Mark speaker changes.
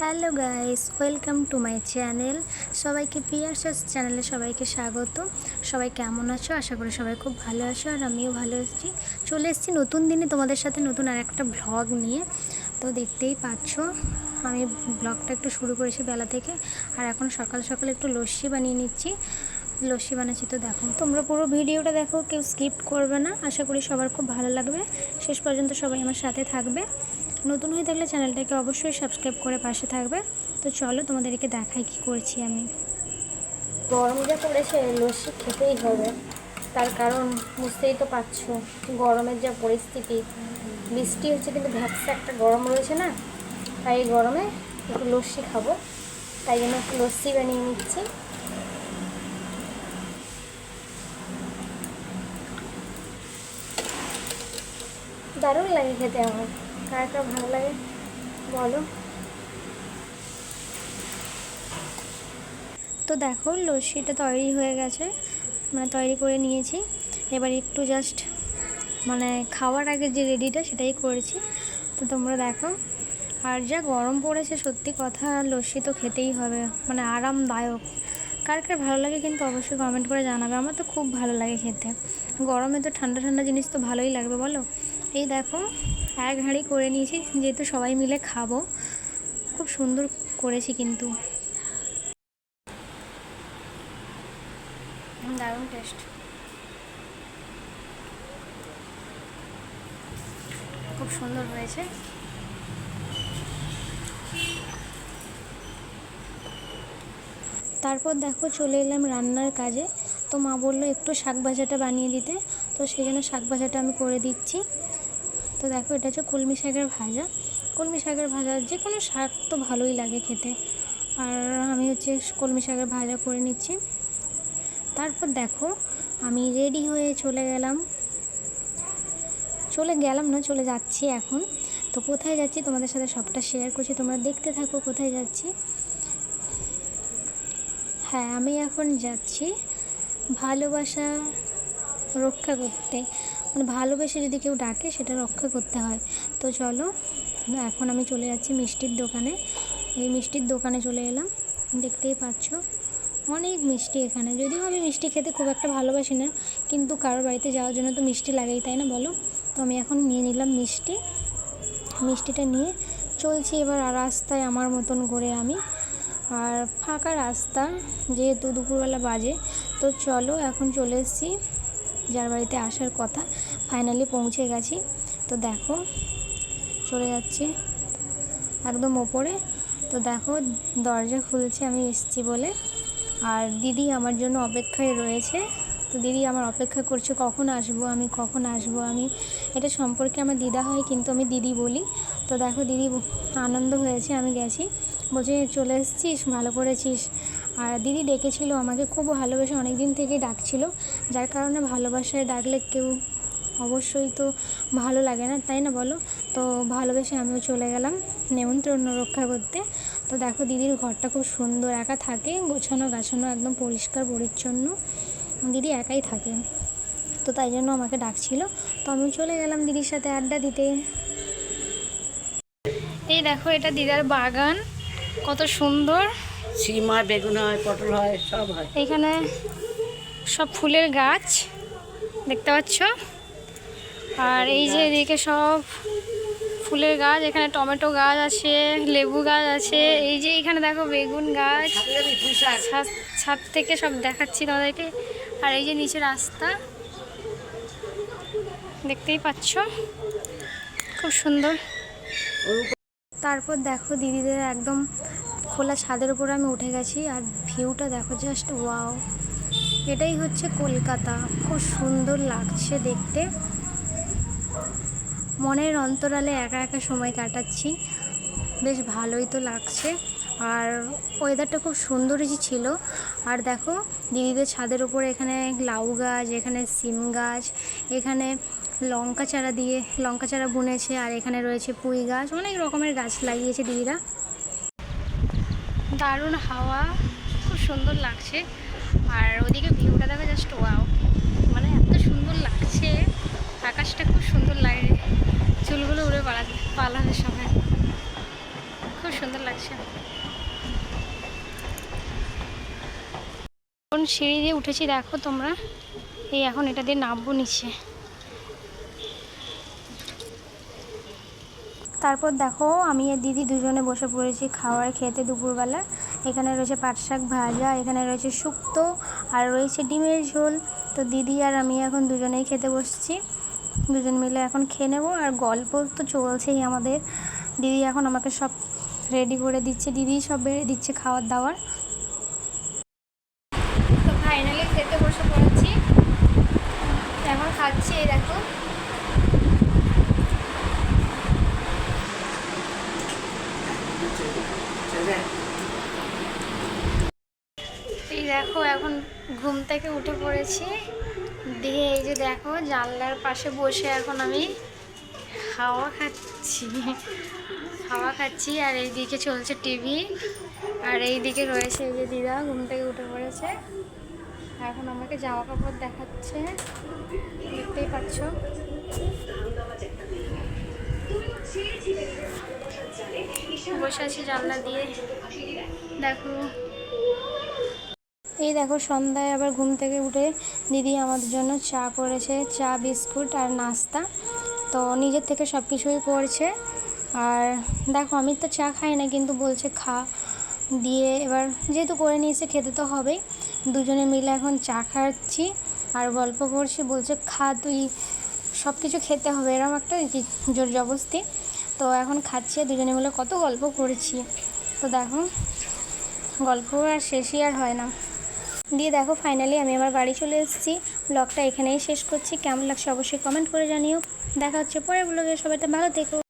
Speaker 1: Hello guys, welcome to my channel. সবাইকে পিয়ার্সাস চ্যানেলে সবাইকে স্বাগত। সবাই কেমন আছো? আশা করি সবাই খুব ভালো আছো আর আমিও ভালো আছি। চলে এসেছি নতুন দিনে তোমাদের সাথে নতুন আর একটা ভ্লগ নিয়ে। তো দেখতেই পাচ্ছ, আমি ব্লগটা একটু শুরু করেছি বেলা থেকে। আর এখন সকাল সকাল একটু লস্যি বানিয়ে নিচ্ছি। লস্যি বানাচ্ছি তো দেখো, তোমরা পুরো ভিডিওটা দেখো, কেউ স্কিপ করবে না। আশা করি সবার খুব ভালো লাগবে। শেষ পর্যন্ত সবাই আমার সাথে থাকবে। নতুন হয়ে থাকলে চ্যানেলটাকে অবশ্যই সাবস্ক্রাইব করে পাশে থাকবে। তো চলো তোমাদেরকে দেখাই কি করছি আমি। গরম যা পড়েছে, লস্যি খেতেই হবে। তার কারণ বুঝতেই তো পারছ, গরমের যা পরিস্থিতি। বৃষ্টি হচ্ছে কিন্তু ভ্যাপসা একটা গরম রয়েছে না? তাই এই গরমে একটু লস্যি খাব। তাই জন্য একটু লস্যি বানিয়ে নিচ্ছি। দারুণ লাগে খেতে আমার। কার কার ভালো লাগে। বলো। তো দেখো লস্যিটা তৈরি হয়ে গেছে। মানে তৈরি করে নিয়েছি। এবার একটু জাস্ট মানে খাওয়ার আগে যে রেডিটা সেটাই করেছি। তো তোমরা দেখো, আর যা গরম পড়েছে সত্যি কথা লস্যি তো খেতেই হবে। মানে আরামদায়ক। কার কার ভালো লাগে কিন্তু অবশ্যই কমেন্ট করে জানাবে। আমার তো খুব ভালো লাগে খেতে। গরমে তো ঠান্ডা ঠান্ডা জিনিস তো ভালোই লাগবে, বলো। এই দেখো, এক হাঁড়ি করে নিয়েছি, যেহেতু সবাই মিলে খাব। খুব সুন্দর করেছি কিন্তু। দারুণ টেস্ট খুব সুন্দর হয়েছে। তারপর দেখো, চলে এলাম রান্নার কাজে। তো মা বলল, একটু শাক ভাজাটা বানিয়ে দিতে। তো সেই জন্য শাক ভাজাটা আমি করে দিচ্ছি। তো দেখো, এটা হচ্ছে কলমি শাকের ভাজা। কলমি শাকের ভাজা যে কোনো শাক তো ভালোই লাগে খেতে। আর আমি হচ্ছে কলমি শাকের ভাজা করে নিচ্ছি। তারপর দেখো, আমি রেডি হয়ে চলে গেলাম। চলে গেলাম না, চলে যাচ্ছি এখন। তো কোথায় যাচ্ছি তোমাদের সাথে সবটা শেয়ার করছি, তোমরা দেখতে থাকো কোথায় যাচ্ছি। হ্যাঁ আমি এখন যাচ্ছি ভালোবাসা রক্ষা করতে। মানে ভালোবেসে যদি কেউ ডাকে, সেটা রক্ষা করতে হয়। তো চলো, এখন আমি চলে যাচ্ছি মিষ্টির দোকানে। এই মিষ্টির দোকানে চলে এলাম। দেখতেই পাচ্ছ, অনেক মিষ্টি এখানে। যদিও আমি মিষ্টি খেতে খুব একটা ভালোবাসি না, কিন্তু কারোর বাড়িতে যাওয়ার জন্য তো মিষ্টি লাগেই, তাই না বলো? তো আমি এখন নিয়ে নিলাম মিষ্টি। মিষ্টিটা নিয়ে চলছি এবার আর রাস্তায় আমার মতন করে আমি। আর ফাঁকা রাস্তা, যেহেতু দুপুরবেলা বাজে, তো চলো এখন চলে এসেছি যার বাড়িতে আসার কথা ফাইনালি পৌঁছে গেছি। তো দেখো, চলে যাচ্ছি একদম ওপরে। তো দেখো, দরজা খুলছে, আমি এসছি বলে। আর দিদি আমার জন্য অপেক্ষায় রয়েছে। তো দিদি আমার অপেক্ষা করছে, কখন আসব আমি, কখন আসব আমি? এটা সম্পর্কে আমার দিদা হয়, কিন্তু আমি দিদি বলি। তো দেখো, দিদি আনন্দ হয়েছে, আমি গেছি। বলছে, চলে এসেছিস? ভালো করেছিস? আর দিদি ডেকেছিল আমাকে খুব ভালোবেসে অনেক দিন থেকে ডাকছিল। যার কারণে ভালোবাসায় ডাকলে কেউ অবশ্যই তো ভালো লাগে না, তাই না বলো? তো ভালোবেসে আমিও চলে গেলাম নেমন্ত্রণ রক্ষা করতে। তো দেখো দিদির ঘরটা খুব সুন্দর, একা থাকে, গোছানো গাছানো, একদম পরিষ্কার, পরিচ্ছন্ন। দিদি একাই থাকে। তো তাই জন্য আমাকে ডাকছিল। তো আমি চলে গেলাম দিদির সাথে আড্ডা দিতে। এই দেখো এটা দিদার বাগান, কত সুন্দর।
Speaker 2: সিম হয় বেগুন হয় পটল হয় সব হয়।
Speaker 1: এখানে সব ফুলের গাছ দেখতে পাচ্ছ? আর এই যে এদিকে সব ফুলের গাছ এখানে টমেটো গাছ আছে লেবু গাছ আছে। এই যে এখানে দেখো বেগুন গাছ। ছাদ ছাদ থেকে সব দেখাচ্ছি তোমাদেরকে। আর এই যে নিচে রাস্তা দেখতেই পাচ্ছ? খুব সুন্দর। তারপর দেখো দিদিদের একদম খোলা ছাদের উপরে আমি উঠে গেছি আর ভিউটা দেখো জাস্ট ওয়াও এটাই হচ্ছে কলকাতা। খুব সুন্দর লাগছে দেখতে। মনের অন্তরালে একা একা সময় কাটাচ্ছি। বেশ ভালোই তো লাগছে। আর ওয়েদারটা খুব সুন্দরই ছিল। আর দেখো, দিদিদের ছাদের উপরে এখানে লাউ গাছ, এখানে সিম গাছ, এখানে লঙ্কা চারা দিয়ে, লঙ্কা চারা বুনেছে, আর এখানে রয়েছে পুঁই গাছ। অনেক রকমের গাছ লাগিয়েছে দিদিরা। দারুণ হাওয়া, খুব সুন্দর লাগছে। আর ওদিকে ভিউটা দেখো জাস্ট ওয়াও মানে এত সুন্দর লাগছে। আকাশটা খুব সুন্দর লাগে। চুলগুলো উড়ে পালা পালানোর সময় খুব সুন্দর লাগছে। এখন সিঁড়ি দিয়ে উঠেছি দেখো তোমরা। এই এখন এটা দিয়ে নামবো নিচে। তারপর দেখো, আমি আর দিদি দুজনে বসে পড়েছি খাওয়ার খেতে দুপুরবেলা। এখানে রয়েছে পাট শাক ভাজা, এখানে রয়েছে শুক্তো, আর রয়েছে ডিমের ঝোল। তো দিদি আর আমি এখন দুজনেই খেতে বসছি। দুজন মিলে এখন খেয়ে নেব, আর গল্প তো চলছেই আমাদের। দিদি এখন আমাকে সব রেডি করে দিচ্ছে দিদি সব বেড়ে দিচ্ছে খাওয়ার দাবার তো ফাইনালি খেতে বসে পড়েছি এখন খাচ্ছি এই দেখো এই দেখো এখন ঘুম থেকে উঠে পড়েছি। দিয়ে এই যে দেখো, জানলার পাশে বসে এখন আমি হাওয়া খাচ্ছি। হাওয়া খাচ্ছি আর এইদিকে চলছে টিভি। আর এইদিকে রয়েছে এই যে দিদা, ঘুম থেকে উঠে পড়েছে। এখন আমাকে জামা কাপড় দেখাচ্ছে। দেখতেই পাচ্ছ। বসে আছি জানলা দিয়ে। দেখো। এই দেখো সন্ধ্যায় আবার ঘুম থেকে উঠে দিদি আমাদের জন্য চা করেছে, চা, বিস্কুট আর নাস্তা। তো নিজের থেকে সব কিছুই করছে। আর দেখো আমি তো চা খাই না, কিন্তু বলছে খা। দিয়ে এবার যেহেতু করে নিয়েছে, খেতে তো হবেই। দুজনে মিলে এখন চা খাচ্ছি আর গল্প করছি। বলছে, খা, তুই সব কিছু খেতে হবে। এরকম একটা জোর জবস্তি তো এখন খাচ্ছি দুজনে মিলে কত গল্প করেছি। তো দেখো, গল্প আর শেষই আর হয় না। দিয়ে দেখো ফাইনালি আমি আমার বাড়ি চলে এসেছি। ব্লগটা এখানেই শেষ করছি। কেমন লাগছে অবশ্যই কমেন্ট করে জানিও। দেখা হচ্ছে পরের ব্লগে সবাইটা ভালো থেকো।